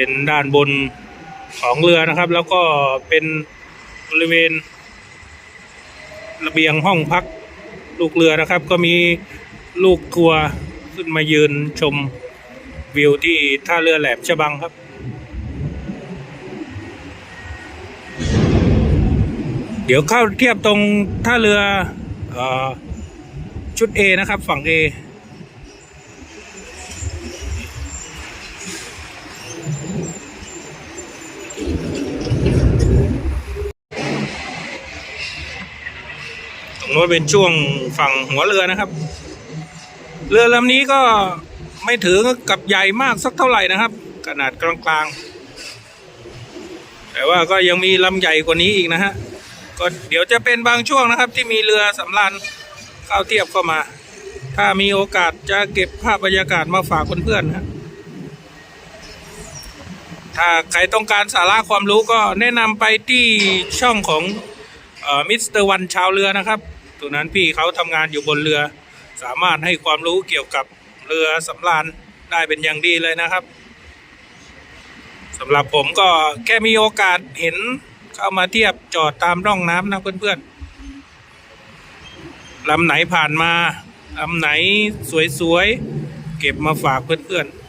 เป็นด้านบนของเรือนะครับ แล้วก็เป็นบริเวณ ระเบียงห้องพักลูกเรือนะครับ ก็มีลูกทัวร์ขึ้นมายืนชมวิวที่ท่าเรือแหลมฉบังครับเดี๋ยวเข้าเทียบตรงท่าเรือเออชุด A นะครับ ฝั่ง A น้นเป็นช่วงฝั่งหัวเรือนะครับ เรือลำนี้ก็ไม่ถือกับใหญ่มากสักเท่าไหร่นะครับ ขนาดกลางๆ แต่ว่าก็ยังมีลำใหญ่กว่านี้อีกนะฮะก็เดี๋ยวจะเป็นบางช่วงนะครับ ที่มีเรือสำราญเข้าเทียบเข้ามา ถ้ามีโอกาสจะเก็บภาพบรรยากาศมาฝากเพื่อนๆนะถ้าใครต้องการสาระความรู้ก็แนะนำไปที่ช่องของมิสเตอร์วันชาวเรือนะครับ ตรงนั้นพี่เขาทำงานอยู่บนเรือ สามารถให้ความรู้เกี่ยวกับเรือสำราญได้เป็นอย่างดีเลยนะครับสำหรับผมก็แค่มีโอกาสเห็นเข้ามาเทียบจอดตามร่องน้ำนะเพื่อนๆลำไหนผ่านมาลำไหนสวยๆเก็บมาฝากเพื่อนๆ